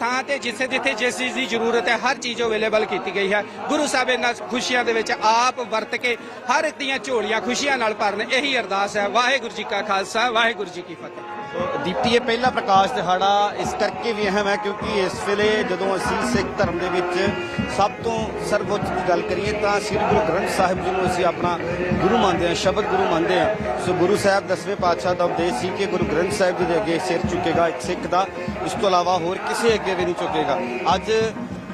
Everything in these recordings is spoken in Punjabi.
ਥਾਂ ਤੇ ਜਿੱਥੇ ਜਿੱਥੇ ਜਿਸ ਚੀਜ਼ ਦੀ ਜ਼ਰੂਰਤ ਹੈ, ਹਰ ਚੀਜ਼ ਅਵੇਲੇਬਲ ਕੀਤੀ ਗਈ ਹੈ। ਗੁਰੂ ਸਾਹਿਬ ਇਹਨਾਂ ਖੁਸ਼ੀਆਂ ਦੇ ਵਿੱਚ ਆਪ ਵਰਤ ਕੇ ਹਰ ਇੱਕ ਦੀਆਂ ਝੋਲੀਆਂ ਖੁਸ਼ੀਆਂ ਨਾਲ ਭਰਨ, ਇਹੀ ਅਰਦਾਸ ਹੈ। ਵਾਹਿਗੁਰੂ ਜੀ ਕਾ ਖਾਲਸਾ, ਵਾਹਿਗੁਰੂ ਜੀ ਕੀ ਫਤਿਹ। ਦੀਪਤੀ ਇਹ ਪਹਿਲਾ ਪ੍ਰਕਾਸ਼ ਦਿਹਾੜਾ ਇਸ ਕਰਕੇ ਵੀ ਅਹਿਮ ਹੈ ਕਿਉਂਕਿ ਇਸ ਵੇਲੇ ਜਦੋਂ ਅਸੀਂ ਸਿੱਖ ਧਰਮ ਦੇ ਵਿੱਚ ਸਭ ਤੋਂ ਸਰਵਉੱਚ ਦੀ ਗੱਲ ਕਰੀਏ ਤਾਂ ਸ੍ਰੀ ਗੁਰੂ ਗ੍ਰੰਥ ਸਾਹਿਬ ਜੀ ਨੂੰ ਅਸੀਂ ਆਪਣਾ ਗੁਰੂ ਮੰਨਦੇ ਹਾਂ, ਸ਼ਬਦ ਗੁਰੂ ਮੰਨਦੇ ਹਾਂ। ਸੋ ਗੁਰੂ ਸਾਹਿਬ ਦਸਵੇਂ ਪਾਤਸ਼ਾਹ ਦਾ ਉਪਦੇਸ਼ ਸੀ ਕਿ ਗੁਰੂ ਗ੍ਰੰਥ ਸਾਹਿਬ ਜੀ ਦੇ ਅੱਗੇ ਸਿਰ ਝੁਕੇਗਾ ਇੱਕ ਸਿੱਖ ਦਾ, ਇਸ ਤੋਂ ਇਲਾਵਾ ਹੋਰ ਕਿਸੇ ਅੱਗੇ ਵੀ ਨਹੀਂ ਝੁਕੇਗਾ ਅੱਜ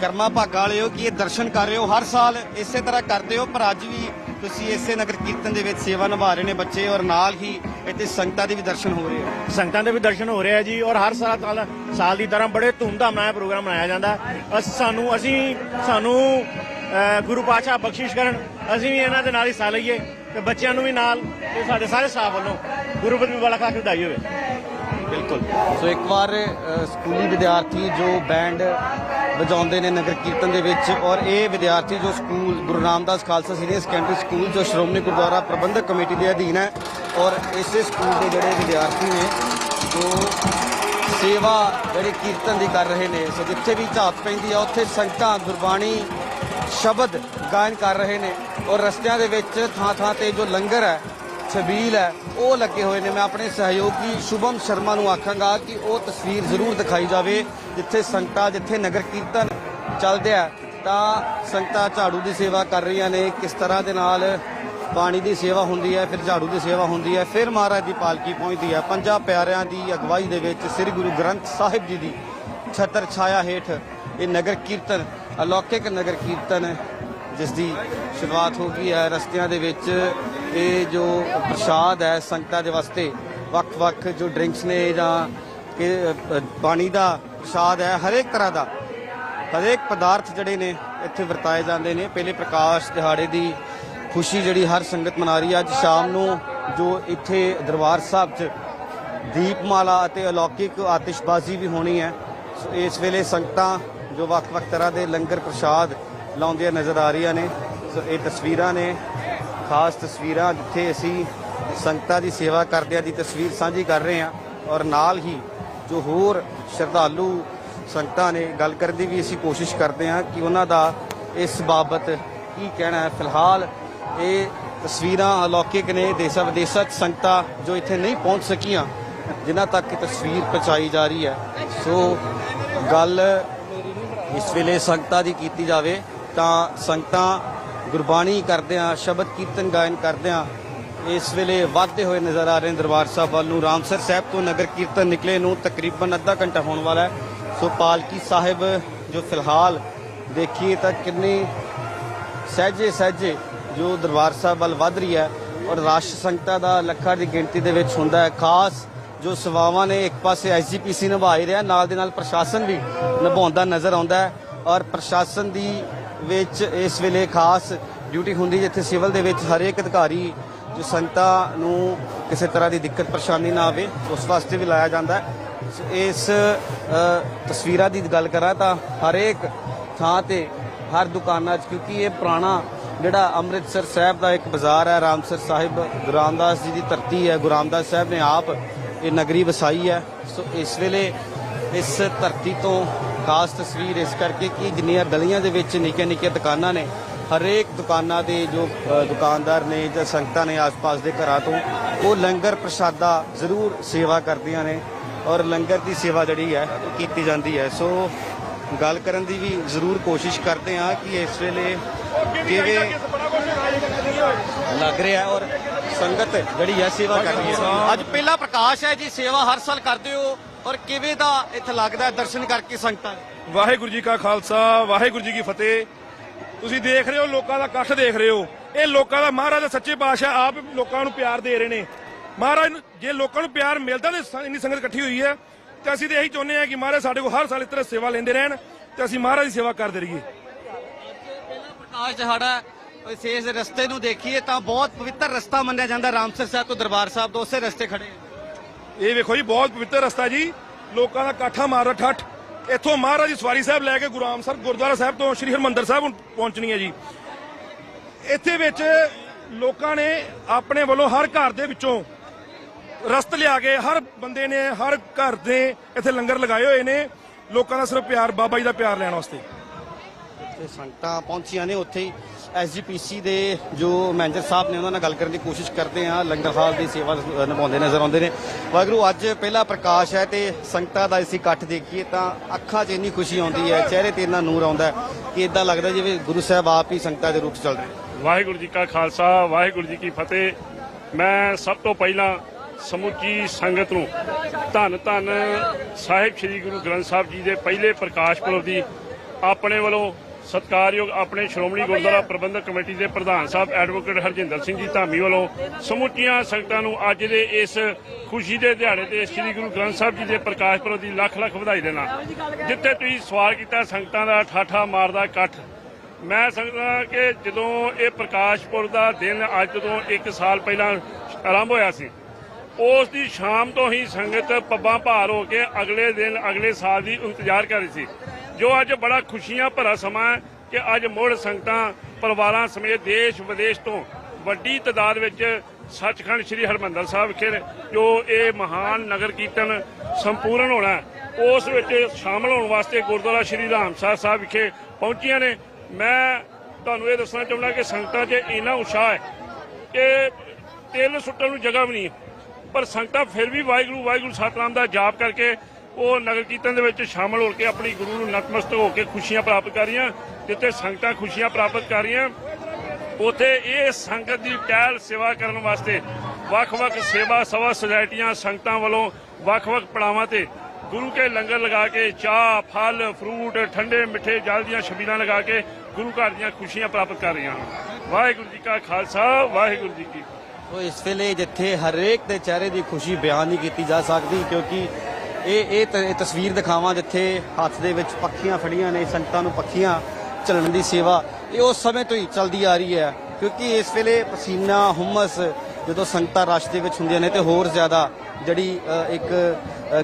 ਕਰਮਾ ਭਾਗਾਂ ਵਾਲਿਓ, ਕਿ ਇਹ ਦਰਸ਼ਨ ਕਰ ਰਹੇ ਹੋ? ਹਰ ਸਾਲ ਇਸੇ ਤਰ੍ਹਾਂ ਕਰਦੇ ਹੋ, ਪਰ ਅੱਜ ਵੀ ਤੁਸੀਂ ਇਸੇ ਨਗਰ ਕੀਰਤਨ ਦੇ ਵਿੱਚ ਸੇਵਾ ਨਿਭਾ ਰਹੇ ਨੇ ਬੱਚੇ ਔਰ ਨਾਲ ਹੀ ਇੱਥੇ ਸੰਗਤਾਂ ਦੇ ਵੀ ਦਰਸ਼ਨ ਹੋ ਰਹੇ ਆ। ਸੰਗਤਾਂ ਦੇ ਵੀ ਦਰਸ਼ਨ ਹੋ ਰਹੇ ਆ ਜੀ ਔਰ ਹਰ ਸਾਲ ਸਾਲ- ਸਾਲ ਦੀ ਤਰ੍ਹਾਂ ਬੜੇ ਧੂਮਧਾਮ ਨਾਲ ਪ੍ਰੋਗਰਾਮ ਮਨਾਇਆ ਜਾਂਦਾ। ਅਸ ਸਾਨੂੰ ਅਸੀਂ ਸਾਨੂੰ ਗੁਰੂ ਪਾਤਸ਼ਾਹ ਬਖਸ਼ਿਸ਼ ਕਰਨ ਅਸੀਂ ਵੀ ਇਹਨਾਂ ਦੇ ਨਾਲ ਹਿੱਸਾ ਲਈਏ ਤੇ ਬੱਚਿਆਂ ਨੂੰ ਵੀ ਨਾਲ ਤੇ ਸਾਡੇ ਸਾਰੇ ਸਟਾਫ ਵੱਲੋਂ ਗੁਰਪੁਰਬ ਵਾਲਾ ਖਾਸ ਵਧਾਈ ਹੋਵੇ। ਬਿਲਕੁਲ। ਸੋ ਇੱਕ ਵਾਰ ਸਕੂਲੀ ਵਿਦਿਆਰਥੀ ਜੋ ਬੈਂਡ ਵਜਾਉਂਦੇ ਨੇ ਨਗਰ ਕੀਰਤਨ ਦੇ ਵਿੱਚ ਔਰ ਇਹ ਵਿਦਿਆਰਥੀ ਜੋ school, Guru Ramdas Khalsa senior secondary school ਜੋ ਸ਼੍ਰੋਮਣੀ ਗੁਰਦੁਆਰਾ ਪ੍ਰਬੰਧਕ ਕਮੇਟੀ ਦੇ ਅਧੀਨ ਹੈ ਔਰ ਇਸੇ ਸਕੂਲ ਦੇ ਜਿਹੜੇ ਵਿਦਿਆਰਥੀ ਨੇ ਜੋ ਸੇਵਾ ਜਿਹੜੇ ਕੀਰਤਨ ਦੀ ਕਰ ਰਹੇ ਨੇ, ਸੋ ਜਿੱਥੇ ਵੀ ਝਾਤ ਪੈਂਦੀ ਆ, ਉੱਥੇ ਸੰਗਤਾਂ ਗੁਰਬਾਣੀ, ਸ਼ਬਦ ਗਾਇਨ ਕਰ ਰਹੇ ਨੇ ਔਰ ਰਸਤਿਆਂ ਦੇ ਵਿੱਚ ਥਾਂ ਥਾਂ ਤੇ ਜੋ ਲੰਗਰ ਹੈ ਛਬੀਲ ਹੈ, ਉਹ ਲੱਗੇ ਹੋਏ ਨੇ। ਮੈਂ ਆਪਣੇ ਸਹਿਯੋਗੀ ਸ਼ੁਭਮ ਸ਼ਰਮਾ ਨੂੰ ਆਖਾਂਗਾ ਕਿ ਉਹ ਤਸਵੀਰ ਜ਼ਰੂਰ ਦਿਖਾਈ ਜਾਵੇ, ਜਿੱਥੇ ਸੰਗਤਾਂ, ਜਿੱਥੇ ਨਗਰ ਕੀਰਤਨ ਚੱਲਦੇ ਆ। ਤਾਂ ਸੰਗਤਾਂ ਝਾੜੂ ਦੀ ਸੇਵਾ ਕਰ ਰਹੀਆਂ ਨੇ। ਕਿਸ ਤਰ੍ਹਾਂ ਦੇ ਨਾਲ ਪਾਣੀ ਦੀ ਸੇਵਾ ਹੁੰਦੀ ਹੈ, ਫਿਰ ਝਾੜੂ ਦੀ ਸੇਵਾ ਹੁੰਦੀ ਹੈ, ਫਿਰ ਮਹਾਰਾਜ ਦੀ ਪਾਲਕੀ ਪਹੁੰਚਦੀ ਹੈ। ਪੰਜਾਂ ਪਿਆਰਿਆਂ ਦੀ ਅਗਵਾਈ ਦੇ ਵਿੱਚ ਸ੍ਰੀ ਗੁਰੂ ਗ੍ਰੰਥ ਸਾਹਿਬ ਜੀ ਦੀ ਛਤਰ ਛਾਇਆ ਹੇਠ ਇਹ ਨਗਰ ਕੀਰਤਨ, ਅਲੌਕਿਕ ਨਗਰ ਕੀਰਤਨ, ਜਿਸ ਦੀ ਸ਼ੁਰੂਆਤ ਹੋ ਗਈ ਹੈ। ਰਸਤਿਆਂ ਦੇ ਵਿੱਚ ਇਹ ਜੋ ਪ੍ਰਸ਼ਾਦ ਹੈ ਸੰਗਤਾਂ ਦੇ ਵਾਸਤੇ, ਵੱਖ-ਵੱਖ ਜੋ ਡਰਿੰਕਸ ਨੇ ਜਾਂ ਕਿ ਪਾਣੀ ਦਾ ਪ੍ਰਸ਼ਾਦ ਹੈ, ਹਰੇਕ ਤਰ੍ਹਾਂ ਦਾ, ਹਰੇਕ ਪਦਾਰਥ ਜਿਹੜੇ ਨੇ ਇੱਥੇ ਵਰਤਾਏ ਜਾਂਦੇ ਨੇ। ਪਹਿਲੇ ਪ੍ਰਕਾਸ਼ ਦਿਹਾੜੇ ਦੀ ਖੁਸ਼ੀ ਜਿਹੜੀ ਹਰ ਸੰਗਤ ਮਨਾ ਰਹੀ ਹੈ। ਅੱਜ ਸ਼ਾਮ ਨੂੰ ਜੋ ਇੱਥੇ ਦਰਬਾਰ ਸਾਹਿਬ 'ਚ ਦੀਪਮਾਲਾ ਅਤੇ ਅਲੌਕਿਕ ਆਤਿਸ਼ਬਾਜ਼ੀ ਵੀ ਹੋਣੀ ਹੈ, ਇਸ ਵੇਲੇ ਸੰਗਤਾਂ ਜੋ ਵੱਖ-ਵੱਖ ਤਰ੍ਹਾਂ ਦੇ ਲੰਗਰ ਪ੍ਰਸ਼ਾਦ ਲਾਉਂਦੀਆਂ ਨਜ਼ਰ ਆ ਰਹੀਆਂ ਨੇ। ਸੋ, ਇਹ ਤਸਵੀਰਾਂ ਨੇ। ਖਾਸ ਤਸਵੀਰਾਂ ਜਿੱਥੇ ਅਸੀਂ ਸੰਗਤਾਂ ਦੀ ਸੇਵਾ ਕਰਦਿਆਂ ਦੀ ਤਸਵੀਰ ਸਾਂਝੀ ਕਰ ਰਹੇ ਹਾਂ ਔਰ ਨਾਲ ਹੀ ਜੋ ਹੋਰ ਸ਼ਰਧਾਲੂ ਸੰਗਤਾਂ ਨੇ ਗੱਲ ਕਰਨ ਦੀ ਵੀ ਅਸੀਂ ਕੋਸ਼ਿਸ਼ ਕਰਦੇ ਹਾਂ ਕਿ ਉਹਨਾਂ ਦਾ ਇਸ ਬਾਬਤ ਕੀ ਕਹਿਣਾ ਹੈ। ਫਿਲਹਾਲ ਇਹ ਤਸਵੀਰਾਂ ਅਲੌਕਿਕ ਨੇ, ਦੇਸ਼ਾਂ ਵਿਦੇਸ਼ਾਂ 'ਚ ਸੰਗਤਾਂ ਜੋ ਇੱਥੇ ਨਹੀਂ ਪਹੁੰਚ ਸਕੀਆਂ, ਜਿਨ੍ਹਾਂ ਤੱਕ ਇਹ ਤਸਵੀਰ ਪਹੁੰਚਾਈ ਜਾ ਰਹੀ ਹੈ। ਸੋ ਗੱਲ ਇਸ ਵੇਲੇ ਸੰਗਤਾਂ ਦੀ ਕੀਤੀ ਜਾਵੇ ਤਾਂ ਸੰਗਤਾਂ ਗੁਰਬਾਣੀ ਕਰਦਿਆਂ, ਸ਼ਬਦ ਕੀਰਤਨ ਗਾਇਨ ਕਰਦਿਆਂ ਇਸ ਵੇਲੇ ਵਧਦੇ ਹੋਏ ਨਜ਼ਰ ਆ ਰਹੇ ਨੇ ਦਰਬਾਰ ਸਾਹਿਬ ਵੱਲ ਨੂੰ। ਰਾਮਸਰ ਸਾਹਿਬ ਤੋਂ ਨਗਰ ਕੀਰਤਨ ਨਿਕਲੇ ਨੂੰ ਤਕਰੀਬਨ ਅੱਧਾ ਘੰਟਾ ਹੋਣ ਵਾਲਾ ਹੈ। ਸੋ ਪਾਲਕੀ ਸਾਹਿਬ ਜੋ ਫਿਲਹਾਲ ਦੇਖੀਏ ਤਾਂ ਕਿੰਨੇ ਸਹਿਜੇ ਸਹਿਜੇ ਜੋ ਦਰਬਾਰ ਸਾਹਿਬ ਵੱਲ ਵੱਧ ਰਹੀ ਹੈ ਔਰ ਰਾਸ਼ਟਰ ਸੰਗਤਾਂ ਦਾ ਲੱਖਾਂ ਦੀ ਗਿਣਤੀ ਦੇ ਵਿੱਚ ਹੁੰਦਾ ਹੈ। ਖਾਸ ਜੋ ਸੇਵਾਵਾਂ ਨੇ, ਇੱਕ ਪਾਸੇ ਐਸਜੀਪੀਸੀ ਨਿਭਾ ਹੀ ਰਿਹਾ, ਨਾਲ ਦੇ ਨਾਲ ਪ੍ਰਸ਼ਾਸਨ ਵੀ ਨਿਭਾਉਂਦਾ ਨਜ਼ਰ ਆਉਂਦਾ ਹੈ ਔਰ ਪ੍ਰਸ਼ਾਸਨ ਦੀ ਵਿੱਚ ਇਸ ਵੇਲੇ ਖਾਸ ਡਿਊਟੀ ਹੁੰਦੀ ਜਿੱਥੇ ਸਿਵਲ ਦੇ ਵਿੱਚ ਹਰੇਕ ਅਧਿਕਾਰੀ ਜੋ ਸੰਗਤਾਂ ਨੂੰ ਕਿਸੇ ਤਰ੍ਹਾਂ ਦੀ ਦਿੱਕਤ ਪਰੇਸ਼ਾਨੀ ਨਾ ਆਵੇ, ਉਸ ਵਾਸਤੇ ਵੀ ਲਾਇਆ ਜਾਂਦਾ ਹੈ। ਸੋ ਇਸ ਤਸਵੀਰਾਂ ਦੀ ਗੱਲ ਕਰਾਂ ਤਾਂ ਹਰੇਕ ਥਾਂ ਤੇ, ਹਰ ਦੁਕਾਨਾਂ 'ਚ, ਕਿਉਂਕਿ ਇਹ ਪੁਰਾਣਾ ਜਿਹੜਾ ਅੰਮ੍ਰਿਤਸਰ ਸਾਹਿਬ ਦਾ ਇੱਕ ਬਾਜ਼ਾਰ ਹੈ, ਰਾਮਸਰ ਸਾਹਿਬ, ਗੁਰੂ ਰਾਮਦਾਸ ਜੀ ਦੀ ਧਰਤੀ ਹੈ, ਗੁਰੂ ਰਾਮਦਾਸ ਸਾਹਿਬ ਨੇ ਆਪ ਇਹ ਨਗਰੀ ਵਸਾਈ ਹੈ। ਸੋ ਇਸ ਵੇਲੇ ਇਸ ਧਰਤੀ ਤੋਂ ਖਾਸ ਤਸਵੀਰ ਇਸ ਕਰਕੇ ਕਿ ਜਿੰਨੀਆਂ ਗਲੀਆਂ ਦੇ ਵਿੱਚ ਨਿੱਕੀਆਂ ਨਿੱਕੀਆਂ ਦੁਕਾਨਾਂ ਨੇ, ਹਰੇਕ ਦੁਕਾਨਾਂ ਦੇ ਜੋ ਦੁਕਾਨਦਾਰ ਨੇ ਜਾਂ ਸੰਗਤਾਂ ਨੇ ਆਸ-ਪਾਸ ਦੇ ਘਰਾਂ ਤੋਂ, ਉਹ ਲੰਗਰ ਪ੍ਰਸ਼ਾਦਾ ਜ਼ਰੂਰ ਸੇਵਾ ਕਰਦੀਆਂ ਨੇ ਔਰ ਲੰਗਰ ਦੀ ਸੇਵਾ ਜਿਹੜੀ ਹੈ ਕੀਤੀ ਜਾਂਦੀ ਹੈ। ਸੋ ਗੱਲ ਕਰਨ ਦੀ ਵੀ ਜ਼ਰੂਰ ਕੋਸ਼ਿਸ਼ ਕਰਦੇ ਹਾਂ ਕਿ ਇਸ ਵੇਲੇ ਕਿਵੇਂ ਲੱਗ ਰਿਹਾ ਔਰ ਸੰਗਤ ਜਿਹੜੀ ਹੈ ਸੇਵਾ ਕਰ ਰਹੀ ਹੈ। ਅੱਜ ਪਹਿਲਾ ਪ੍ਰਕਾਸ਼ ਹੈ ਜੀ, ਸੇਵਾ ਹਰ ਸਾਲ ਕਰਦੇ ਹੋ। ਔਰ ਕਿਵੇਂ ਦਾ ਇੱਥੇ ਲੱਗਦਾ ਹੈ ਦਰਸ਼ਨ ਕਰਕੇ ਸੰਗਤਾਂ ਦੇ? ਵਾਹਿਗੁਰੂ ਜੀ ਕਾ ਖਾਲਸਾ ਵਾਹਿਗੁਰੂ ਜੀ ਕੀ ਫਤਿਹ। ਤੁਸੀਂ ਦੇਖ ਰਹੇ ਹੋ ਲੋਕਾਂ ਦਾ ਇਕੱਠ ਦੇਖ ਰਹੇ ਹੋ। ਇਹ ਲੋਕਾਂ ਦਾ ਮਹਾਰਾਜ ਸੱਚੇ ਪਾਤਸ਼ਾਹ ਆਪ ਲੋਕਾਂ ਨੂੰ ਪਿਆਰ ਦੇ ਰਹੇ ਨੇ। ਮਹਾਰਾਜ ਜੇ ਲੋਕਾਂ ਨੂੰ ਪਿਆਰ ਮਿਲਦਾ ਤੇ ਇੰਨੀ ਸੰਗਤ ਇਕੱਠੀ ਹੋਈ ਹੈ। ਤੇ ਅਸੀਂ ਤੇ ਇਹੀ ਚਾਹੁੰਦੇ ਹਾਂ ਕਿ ਮਹਾਰਾਜ ਸਾਡੇ ਕੋਲ ਹਰ ਸਾਲ ਇਸ ਤਰ੍ਹਾਂ ਸੇਵਾ ਲੈਂਦੇ ਰਹਿਣ ਤੇ ਅਸੀਂ ਮਹਾਰਾਜ ਦੀ ਸੇਵਾ ਕਰਦੇ ਰਹੀਏ। ਪਹਿਲਾ ਪ੍ਰਕਾਸ਼ ਦਿਹਾੜਾ ਰਸਤੇ ਨੂੰ ਦੇਖੀਏ ਤਾਂ ਬਹੁਤ ਪਵਿੱਤਰ ਰਸਤਾ ਮੰਨਿਆ ਜਾਂਦਾ ਰਾਮਸਰ ਸਾਹਿਬ ਤੋਂ ਦਰਬਾਰ ਸਾਹਿਬ ਤੋਂ ਉਸੇ ਰਸਤੇ ਖੜੇ। ਇਹ ਵੇਖੋ ਜੀ, ਬਹੁਤ ਪਵਿੱਤਰ ਰਸਤਾ ਜੀ। ਲੋਕਾਂ ਦਾ ਇਕੱਠਾ ਮਾਰ ਠੱਠ। ਇੱਥੋਂ ਮਹਾਰਾਜ ਸਵਾਰੀ ਸਾਹਿਬ ਲੈ ਕੇ ਗੁਰੂ ਰਾਮਸਰ ਗੁਰਦੁਆਰਾ ਸਾਹਿਬ ਤੋਂ ਸ੍ਰੀ ਹਰਮੰਦਰ ਸਾਹਿਬ ਪਹੁੰਚਣੀ ਹੈ ਜੀ। ਇੱਥੇ ਵਿੱਚ ਲੋਕਾਂ ਨੇ ਆਪਣੇ ਵੱਲੋਂ ਹਰ ਘਰ ਦੇ ਵਿੱਚੋਂ ਰਸਤ ਲਿਆ ਕੇ ਹਰ ਬੰਦੇ ਨੇ, ਹਰ ਘਰ ਦੇ ਇੱਥੇ ਲੰਗਰ ਲਗਾਏ ਹੋਏ ਨੇ। ਲੋਕਾਂ ਦਾ ਸਿਰਫ ਪਿਆਰ, ਬਾਬਾ ਜੀ ਦਾ ਪਿਆਰ ਲੈਣ ਵਾਸਤੇ। ਤੇ ਸੰਗਤਾਂ ਪਹੁੰਚੀਆਂ ਨੇ ਉੱਥੇ ਹੀ। ਐਸਜੀਪੀਸੀ ਦੇ ਜੋ ਮੈਨੇਜਰ ਸਾਹਿਬ ਨੇ ਉਹਨਾਂ ਨਾਲ ਗੱਲ ਕਰਨ ਦੀ ਕੋਸ਼ਿਸ਼ ਕਰਦੇ ਆ ਲੰਗਰ ਹਾਲ ਦੀ ਸੇਵਾ ਨਿਭਾਉਂਦੇ ਨਜ਼ਰ ਆਉਂਦੇ ਨੇ। ਵਾਹਿਗੁਰੂ, ਅੱਜ ਪਹਿਲਾ ਪ੍ਰਕਾਸ਼ ਹੈ ਤੇ ਸੰਗਤਾਂ ਦਾ ਅਸੀਂ ਇਕੱਠ ਦੇਖੀਏ ਤਾਂ ਅੱਖਾਂ 'ਚ ਇੰਨੀ ਖੁਸ਼ੀ ਆਉਂਦੀ ਹੈ, ਚਿਹਰੇ ਤੇ ਇੰਨਾ ਨੂਰ ਆਉਂਦਾ ਕਿ ਇਦਾਂ ਲੱਗਦਾ ਜਿਵੇਂ ਗੁਰੂ ਸਾਹਿਬ ਆਪ ਹੀ ਸੰਗਤਾਂ ਦੇ ਰੂਪ 'ਚ ਚੱਲ ਰਹੇ ਵਾਹਿਗੁਰੂ ਜੀ ਕਾ ਖਾਲਸਾ, ਵਾਹਿਗੁਰੂ ਜੀ ਕੀ ਫਤਿਹ। ਮੈਂ ਸਭ ਤੋਂ ਪਹਿਲਾਂ ਸਮੁੱਚੀ ਸੰਗਤ ਨੂੰ ਧੰਨ ਧੰਨ ਸਾਹਿਬ ਸ੍ਰੀ ਗੁਰੂ ਗ੍ਰੰਥ ਸਾਹਿਬ ਜੀ ਦੇ ਪਹਿਲੇ ਪ੍ਰਕਾਸ਼ ਪੁਰਬ ਦੀ ਆਪਣੇ ਵੱਲੋਂ ਸਤਿਕਾਰਯੋਗ ਆਪਣੇ ਸ਼੍ਰੋਮਣੀ ਗੁਰਦੁਆਰਾ ਪ੍ਰਬੰਧਕ ਕਮੇਟੀ ਦੇ ਪ੍ਰਧਾਨ ਸਾਹਿਬ ਐਡਵੋਕੇਟ ਹਰਜਿੰਦਰ ਸਿੰਘ ਜੀ ਧਾਮੀ ਵੱਲੋਂ ਸਮੁੱਚੀਆਂ ਸੰਗਤਾਂ ਨੂੰ ਅੱਜ ਦੇ ਇਸ ਖੁਸ਼ੀ ਦੇ ਦਿਹਾੜੇ ਤੇ ਸ੍ਰੀ ਗੁਰੂ ਗ੍ਰੰਥ ਸਾਹਿਬ ਜੀ ਦੇ ਪ੍ਰਕਾਸ਼ ਪੁਰਬ ਦੀ ਲੱਖ ਲੱਖ ਵਧਾਈ ਦੇਣਾ। ਜਿੱਥੇ ਤੁਸੀਂ ਸਵਾਲ ਕੀਤਾ ਸੰਗਤਾਂ ਦਾ ਠਾਠਾ ਮਾਰਦਾ ਇਕੱਠ। ਮੈਂ ਸਮਝਦਾ ਕਿ ਜਦੋਂ ਇਹ ਪ੍ਰਕਾਸ਼ ਪੁਰਬ ਦਾ ਦਿਨ ਅੱਜ ਤੋਂ 1 ਸਾਲ ਪਹਿਲਾਂ ਆਰੰਭ ਹੋਇਆ ਸੀ ਉਸ ਦੀ ਸ਼ਾਮ ਤੋਂ ਹੀ ਸੰਗਤ ਪੱਬਾਂ ਭਾਰ ਹੋ ਕੇ ਅਗਲੇ ਦਿਨ ਅਗਲੇ ਸਾਲ ਦੀ ਇੰਤਜ਼ਾਰ ਕਰ ਰਹੀ ਸੀ। ਜੋ ਅੱਜ ਬੜਾ ਖੁਸ਼ੀਆਂ ਭਰਾ ਸਮਾਂ ਹੈ ਕਿ ਅੱਜ ਮੁੜ ਸੰਗਤਾਂ ਪਰਿਵਾਰਾਂ ਸਮੇਤ ਦੇਸ਼ ਵਿਦੇਸ਼ ਤੋਂ ਵੱਡੀ ਤਾਦਾਦ ਵਿੱਚ ਸੱਚਖੰਡ ਸ੍ਰੀ ਹਰਮੰਦਰ ਸਾਹਿਬ ਵਿਖੇ ਜੋ ਇਹ ਮਹਾਨ ਨਗਰ ਕੀਰਤਨ ਸੰਪੂਰਨ ਹੋਣਾ ਉਸ ਵਿੱਚ ਸ਼ਾਮਲ ਹੋਣ ਵਾਸਤੇ ਗੁਰਦੁਆਰਾ ਸ੍ਰੀ ਰਾਮਸਰ ਸਾਹਿਬ ਵਿਖੇ ਪਹੁੰਚੀਆਂ ਨੇ। ਮੈਂ ਤੁਹਾਨੂੰ ਇਹ ਦੱਸਣਾ ਚਾਹੁੰਦਾ ਕਿ ਸੰਗਤਾਂ 'ਚ ਇੰਨਾ ਉਤਸ਼ਾਹ ਹੈ ਕਿ ਤੇਲ ਸੁੱਟਣ ਨੂੰ ਜਗ੍ਹਾ ਵੀ ਨਹੀਂ ਪਰ ਸੰਗਤਾਂ ਫਿਰ ਵੀ ਵਾਹਿਗੁਰੂ ਵਾਹਿਗੁਰੂ ਸਤਨਾਮ ਦਾ ਜਾਪ ਕਰਕੇ ਉਹ ਨਗਰ ਕੀਰਤਨ ਦੇ ਵਿੱਚ ਸ਼ਾਮਲ ਹੋ ਕੇ ਆਪਣੀ ਗੁਰੂ ਨੂੰ ਨਤਮਸਤਕ ਹੋ ਕੇ ਖੁਸ਼ੀਆਂ ਪ੍ਰਾਪਤ ਕਰ ਰਹੀਆਂ, ਜਿੱਥੇ ਸੰਗਤਾਂ ਖੁਸ਼ੀਆਂ ਪ੍ਰਾਪਤ ਕਰ ਰਹੀਆਂ। ਉਥੇ ਇਹ ਸੰਗਤ ਦੀ ਟਹਿਲ ਸੇਵਾ ਕਰਨ ਵਾਸਤੇ ਵੱਖ-ਵੱਖ ਸੇਵਾ ਸਵਾ ਸੁਸਾਇਟੀਆਂ ਸੰਗਤਾਂ ਵੱਲੋਂ ਵੱਖ-ਵੱਖ ਪੜਾਵਾਂ ਤੇ ਗੁਰੂ ਕੇ ਲੰਗਰ ਲਗਾ ਕੇ ਚਾਹ, ਫਲ, ਫਰੂਟ, ਠੰਡੇ, ਮਿੱਠੇ ਜਲ ਦੀਆਂ ਛਬੀਲਾਂ ਲਗਾ ਕੇ ਗੁਰੂ ਘਰ ਦੀਆਂ ਖੁਸ਼ੀਆਂ ਪ੍ਰਾਪਤ ਕਰ ਰਹੀਆਂ ਹਨ। ਵਾਹਿਗੁਰੂ ਜੀ ਕਾ ਖਾਲਸਾ, ਵਾਹਿਗੁਰੂ ਜੀ ਕੀ ਸੋ ਇਸ ਵੇਲੇ ਜਿੱਥੇ ਹਰੇਕ ਦੇ ਚਿਹਰੇ ਦੀ ਖੁਸ਼ੀ ਬਿਆਨ ਨਹੀਂ ਕੀਤੀ ਜਾ ਸਕਦੀ, ਕਿਉਂਕਿ ਇਹ ਇਹ ਤਸਵੀਰ ਦਿਖਾਵਾਂ ਜਿੱਥੇ ਹੱਥ ਦੇ ਵਿੱਚ ਪੱਖੀਆਂ ਫੜੀਆਂ ਨੇ, ਸੰਗਤਾਂ ਨੂੰ ਪੱਖੀਆਂ ਚੱਲਣ ਦੀ ਸੇਵਾ ਇਹ ਉਸ ਸਮੇਂ ਤੋਂ ਹੀ ਚੱਲਦੀ ਆ ਰਹੀ ਹੈ, ਕਿਉਂਕਿ ਇਸ ਵੇਲੇ ਪਸੀਨਾ, ਹੁਮਸ ਜਦੋਂ ਸੰਗਤਾਂ ਰਸ਼ ਦੇ ਵਿੱਚ ਹੁੰਦੀਆਂ ਨੇ ਤੇ ਹੋਰ ਜ਼ਿਆਦਾ ਜਿਹੜੀ ਇੱਕ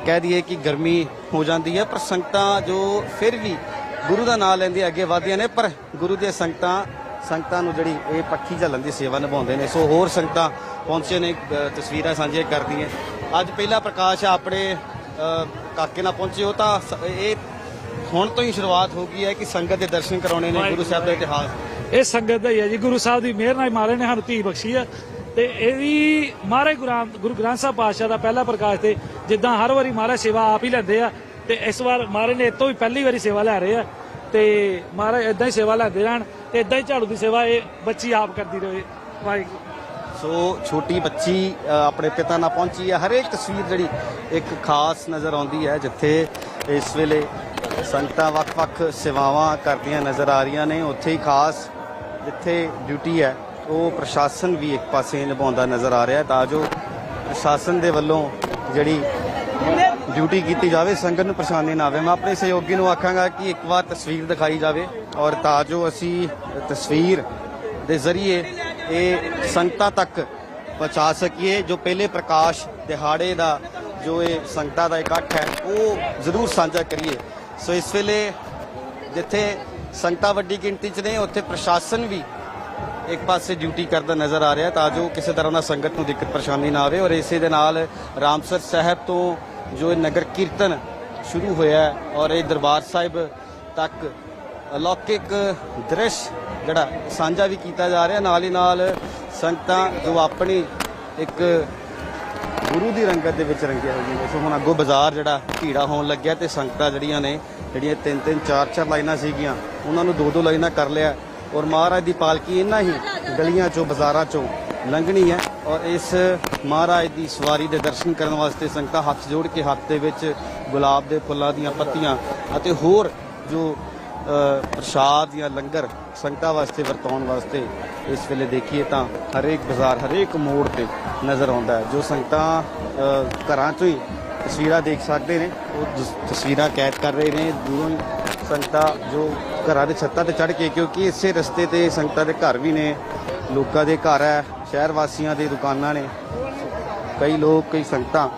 ਕਹਿ ਦਈਏ ਕਿ ਗਰਮੀ ਹੋ ਜਾਂਦੀ ਹੈ, ਪਰ ਸੰਗਤਾਂ ਜੋ ਫਿਰ ਵੀ ਗੁਰੂ ਦਾ ਨਾਮ ਲੈਂਦੇ ਅੱਗੇ ਵਧਦੀਆਂ ਨੇ, ਪਰ ਗੁਰੂ ਦੀਆਂ ਸੰਗਤਾਂ ਸੰਗਤਾਂ ਨੂੰ ਜਿਹੜੀ ਇਹ ਪੱਖੀ ਝੱਲਣ ਦੀ ਸੇਵਾ ਨਿਭਾਉਂਦੇ ਨੇ। ਸੋ ਹੋਰ ਸੰਗਤਾਂ ਪਹੁੰਚੇ ਨੇ ਤਸਵੀਰਾਂ ਸਾਂਝੀਆਂ ਕਰਦੀਆਂ। ਅੱਜ ਪਹਿਲਾ ਪ੍ਰਕਾਸ਼ ਆ ਆਪਣੇ ਕਾਕੇ ਨਾਲ ਪਹੁੰਚੇ ਹੋ ਤਾਂ ਸ- ਇਹ ਹੁਣ ਤੋਂ ਹੀ ਸ਼ੁਰੂਆਤ ਹੋ ਗਈ ਹੈ ਕਿ ਸੰਗਤ ਦੇ ਦਰਸ਼ਨ ਕਰਾਉਣੇ ਨੇ ਗੁਰੂ ਸਾਹਿਬ ਦਾ ਇਤਿਹਾਸ। ਇਹ ਸੰਗਤ ਦਾ ਹੀ ਹੈ ਜੀ ਗੁਰੂ ਸਾਹਿਬ ਦੀ ਮਿਹਰ ਨਾਲ ਮਾਰੇ ਨੇ ਸਾਨੂੰ ਧੀ ਬਖਸ਼ੀ ਆ। ਤੇ ਇਹ ਵੀ ਮਹਾਰਾਜ ਗੁਰੂ ਗ੍ਰੰਥ ਸਾਹਿਬ ਪਾਤਸ਼ਾਹ ਦਾ ਪਹਿਲਾ ਪ੍ਰਕਾਸ਼ ਤੇ ਜਿੱਦਾਂ ਹਰ ਵਾਰੀ ਮਹਾਰਾਜ ਸੇਵਾ ਆਪ ਹੀ ਲੈਂਦੇ ਆ। ਤੇ ਇਸ ਵਾਰ ਮਹਾਰਾਜ ਨੇ ਇਹ ਤੋਂ ਵੀ ਪਹਿਲੀ ਵਾਰੀ ਸੇਵਾ ਲੈ ਰਹੇ ਆ। ਤੇ ਮਹਾਰਾਜ ਇਦਾਂ ਹੀ ਸੇਵਾ ਲੈਂਦੇ ਰਹਿਣ ਤੇ ਇਦਾਂ ਹੀ ਝਾੜੂ ਦੀ ਸੇਵਾ ਇਹ ਬੱਚੀ ਆਪ ਕਰਦੀ ਰਹੇ। ਵਾਹਿਗੁਰੂ। ਸੋ ਛੋਟੀ ਬੱਚੀ ਆਪਣੇ ਪਿਤਾ ਨਾਲ ਪਹੁੰਚੀ ਹੈ। ਹਰੇਕ ਤਸਵੀਰ ਜਿਹੜੀ ਇੱਕ ਖਾਸ ਨਜ਼ਰ ਆਉਂਦੀ ਹੈ, ਜਿੱਥੇ ਇਸ ਵੇਲੇ ਸੰਗਤਾਂ ਵੱਖ-ਵੱਖ ਸੇਵਾਵਾਂ ਕਰਦੀਆਂ ਨਜ਼ਰ ਆ ਰਹੀਆਂ ਨੇ। ਉੱਥੇ ਹੀ ਖਾਸ ਜਿੱਥੇ ਡਿਊਟੀ ਹੈ, ਉਹ ਪ੍ਰਸ਼ਾਸਨ ਵੀ ਇੱਕ ਪਾਸੇ ਨਿਭਾਉਂਦਾ ਨਜ਼ਰ ਆ ਰਿਹਾ ਤਾਂ ਜੋ ਪ੍ਰਸ਼ਾਸਨ ਦੇ ਵੱਲੋਂ ਜਿਹੜੀ ਡਿਊਟੀ ਕੀਤੀ ਜਾਵੇ, ਸੰਗਤ ਨੂੰ ਪਰੇਸ਼ਾਨੀ ਨਾ ਆਵੇ। ਮੈਂ ਆਪਣੇ ਸਹਿਯੋਗੀ ਨੂੰ ਆਖਾਂਗਾ ਕਿ ਇੱਕ ਵਾਰ ਤਸਵੀਰ ਦਿਖਾਈ ਜਾਵੇ ਔਰ ਤਾਂ ਜੋ ਅਸੀਂ ਤਸਵੀਰ ਦੇ ਜ਼ਰੀਏ ਇਹ ਸੰਗਤਾਂ ਤੱਕ ਪਹੁੰਚਾ ਸਕੀਏ। ਜੋ ਪਹਿਲੇ ਪ੍ਰਕਾਸ਼ ਦਿਹਾੜੇ ਦਾ ਜੋ ਇਹ ਸੰਗਤਾਂ ਦਾ ਇਕੱਠ ਹੈ, ਉਹ ਜ਼ਰੂਰ ਸਾਂਝਾ ਕਰੀਏ। ਸੋ ਇਸ ਵੇਲੇ ਜਿੱਥੇ ਸੰਗਤਾਂ ਵੱਡੀ ਗਿਣਤੀ 'ਚ ਨੇ, ਉੱਥੇ ਪ੍ਰਸ਼ਾਸਨ ਵੀ ਇੱਕ ਪਾਸੇ ਡਿਊਟੀ ਕਰਦਾ ਨਜ਼ਰ ਆ ਰਿਹਾ, ਤਾਂ ਜੋ ਕਿਸੇ ਤਰ੍ਹਾਂ ਦਾ ਸੰਗਤ ਨੂੰ ਦਿੱਕਤ ਪਰੇਸ਼ਾਨੀ ਨਾ ਆਵੇ। ਔਰ ਇਸੇ ਦੇ ਨਾਲ ਰਾਮਸਰ ਸਾਹਿਬ ਤੋਂ ਜੋ ਇਹ ਨਗਰ ਕੀਰਤਨ ਸ਼ੁਰੂ ਹੋਇਆ ਔਰ ਇਹ ਦਰਬਾਰ ਸਾਹਿਬ ਤੱਕ ਅਲੌਕਿਕ ਦ੍ਰਿਸ਼ ਜਿਹੜਾ ਸਾਂਝਾ ਵੀ ਕੀਤਾ ਜਾ ਰਿਹਾ। ਨਾਲ ਹੀ ਨਾਲ ਸੰਗਤਾਂ ਜੋ ਆਪਣੀ ਇੱਕ ਗੁਰੂ ਦੀ ਰੰਗਤ ਦੇ ਵਿੱਚ ਰੰਗਿਆ ਹੋਈਆਂ ਨੇ। ਸੋ ਹੁਣ ਅੱਗੋਂ ਬਾਜ਼ਾਰ ਜਿਹੜਾ ਭੀੜਾ ਹੋਣ ਲੱਗਿਆ ਤੇ ਸੰਗਤਾਂ ਜਿਹੜੀਆਂ ਨੇ, ਜਿਹੜੀਆਂ ਤਿੰਨ ਤਿੰਨ, ਚਾਰ ਚਾਰ ਲਾਈਨਾਂ ਸੀਗੀਆਂ, ਉਹਨਾਂ ਨੂੰ ਦੋ ਦੋ ਲਾਈਨਾਂ ਕਰ ਲਿਆ। ਔਰ ਮਹਾਰਾਜ ਦੀ ਪਾਲਕੀ ਇਹਨਾਂ ਹੀ ਗਲੀਆਂ ਚੋਂ, ਬਾਜ਼ਾਰਾਂ ਚੋਂ ਲੰਘਣੀ ਹੈ। ਔਰ ਇਸ ਮਹਾਰਾਜ ਦੀ ਸਵਾਰੀ ਦੇ ਦਰਸ਼ਨ ਕਰਨ ਵਾਸਤੇ ਸੰਗਤਾਂ ਹੱਥ ਜੋੜ ਕੇ ਹੱਥ ਦੇ ਵਿੱਚ ਗੁਲਾਬ ਦੇ ਫੁੱਲਾਂ ਦੀਆਂ ਪੱਤੀਆਂ ਅਤੇ ਹੋਰ ਜੋ ਪ੍ਰਸ਼ਾਦ ਜਾਂ ਲੰਗਰ ਸੰਗਤਾਂ ਵਾਸਤੇ ਵਰਤਾਉਣ ਵਾਸਤੇ ਇਸ ਵੇਲੇ ਦੇਖੀਏ ਤਾਂ ਹਰੇਕ ਬਾਜ਼ਾਰ, ਹਰੇਕ ਮੋੜ ਤੇ ਨਜ਼ਰ ਆਉਂਦਾ ਹੈ। ਜੋ ਸੰਗਤਾਂ ਘਰਾਂ ਚੋਂ ਹੀ ਤਸਵੀਰਾਂ ਦੇਖ ਸਕਦੇ ਨੇ, ਉਹ ਤਸਵੀਰਾਂ ਕੈਦ ਕਰ ਰਹੇ ਨੇ, ਦੂਰੋਂ ਸੰਗਤਾਂ ਜੋ ਘਰਾਂ ਦੇ ਛੱਤਾਂ ਤੇ ਚੜ੍ਹ ਕੇ, ਕਿਉਂਕਿ ਇਸੇ ਰਸਤੇ ਤੇ ਸੰਗਤਾਂ ਦੇ ਘਰ ਵੀ ਨੇ, ਲੋਕਾਂ ਦੇ ਘਰ ਹੈ, ਸ਼ਹਿਰ ਵਾਸੀਆਂ ਦੇ ਦੁਕਾਨਾਂ ਨੇ, ਕਈ ਲੋਕ, ਕਈ ਸੰਗਤਾਂ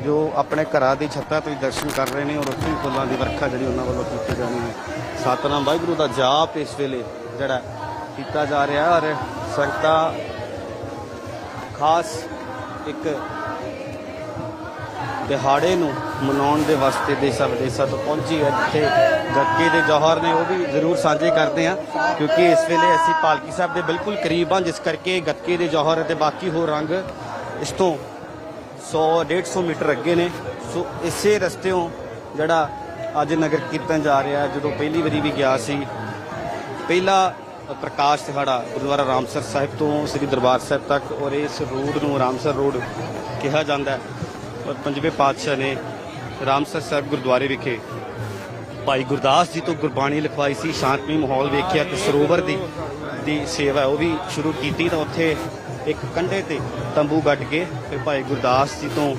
ਜੋ ਆਪਣੇ ਘਰਾਂ ਦੀ ਛੱਤਾਂ ਤੋਂ ਹੀ ਦਰਸ਼ਨ ਕਰ ਰਹੇ ਨੇ ਔਰ ਉੱਥੇ ਹੀ ਫੁੱਲਾਂ ਦੀ ਵਰਖਾ ਜਿਹੜੀ ਉਹਨਾਂ ਵੱਲੋਂ ਕੀਤੀ ਜਾਣੀ ਹੈ। ਸਤਨਾਮ ਵਾਹਿਗੁਰੂ ਦਾ ਜਾਪ ਇਸ ਵੇਲੇ ਜਿਹੜਾ ਕੀਤਾ ਜਾ ਰਿਹਾ ਔਰ ਸੰਗਤਾਂ ਖਾਸ ਇੱਕ ਦਿਹਾੜੇ ਨੂੰ ਮਨਾਉਣ ਦੇ ਵਾਸਤੇ ਦੇਸਾਂ ਵਿਦੇਸਾਂ ਤੋਂ ਪਹੁੰਚੀ ਹੈ। ਜਿੱਥੇ ਗੱਕੇ ਦੇ ਜੌਹਰ ਨੇ ਉਹ ਵੀ ਜ਼ਰੂਰ ਸਾਂਝੇ ਕਰਦੇ ਆ ਕਿਉਂਕਿ ਇਸ ਵੇਲੇ ਅਸੀਂ ਪਾਲਕੀ ਸਾਹਿਬ ਦੇ ਬਿਲਕੁਲ ਕਰੀਬ ਹਾਂ, ਜਿਸ ਕਰਕੇ ਗੱਕੇ ਦੇ ਜੌਹਰ ਅਤੇ ਬਾਕੀ ਹੋਰ ਰੰਗ ਇਸ ਤੋਂ 100 150 ਮੀਟਰ ਅੱਗੇ ਨੇ। ਸੋ ਇਸੇ ਰਸਤਿਓਂ ਜਿਹੜਾ ਅੱਜ ਨਗਰ ਕੀਰਤਨ ਜਾ ਰਿਹਾ ਜਦੋਂ ਪਹਿਲੀ ਵਾਰੀ ਵੀ ਗਿਆ ਸੀ, ਪਹਿਲਾ ਪ੍ਰਕਾਸ਼ ਦਿਹਾੜਾ ਗੁਰਦੁਆਰਾ ਰਾਮਸਰ ਸਾਹਿਬ ਤੋਂ ਸ੍ਰੀ ਦਰਬਾਰ ਸਾਹਿਬ ਤੱਕ ਔਰ ਇਸ ਰੋਡ ਨੂੰ ਰਾਮਸਰ ਰੋਡ ਕਿਹਾ ਜਾਂਦਾ ਹੈ। ਔਰ ਪੰਜਵੇਂ ਪਾਤਸ਼ਾਹ ਨੇ ਰਾਮਸਰ ਸਾਹਿਬ ਗੁਰਦੁਆਰੇ ਵਿਖੇ ਭਾਈ ਗੁਰਦਾਸ ਜੀ ਤੋਂ ਗੁਰਬਾਣੀ ਲਿਖਵਾਈ ਸੀ, ਸ਼ਾਂਤਮਈ ਮਾਹੌਲ ਵੇਖਿਆ ਤੇ ਸਰੋਵਰ ਦੀ ਦੀ ਸੇਵਾ ਉਹ ਵੀ ਸ਼ੁਰੂ ਕੀਤੀ ਤਾਂ ਉੱਥੇ ਇੱਕ ਕੰਢੇ ਤੇ ਤੰਬੂ ਗੱਡ ਕੇ ਫਿਰ ਭਾਈ ਗੁਰਦਾਸ ਜੀ ਤੋਂ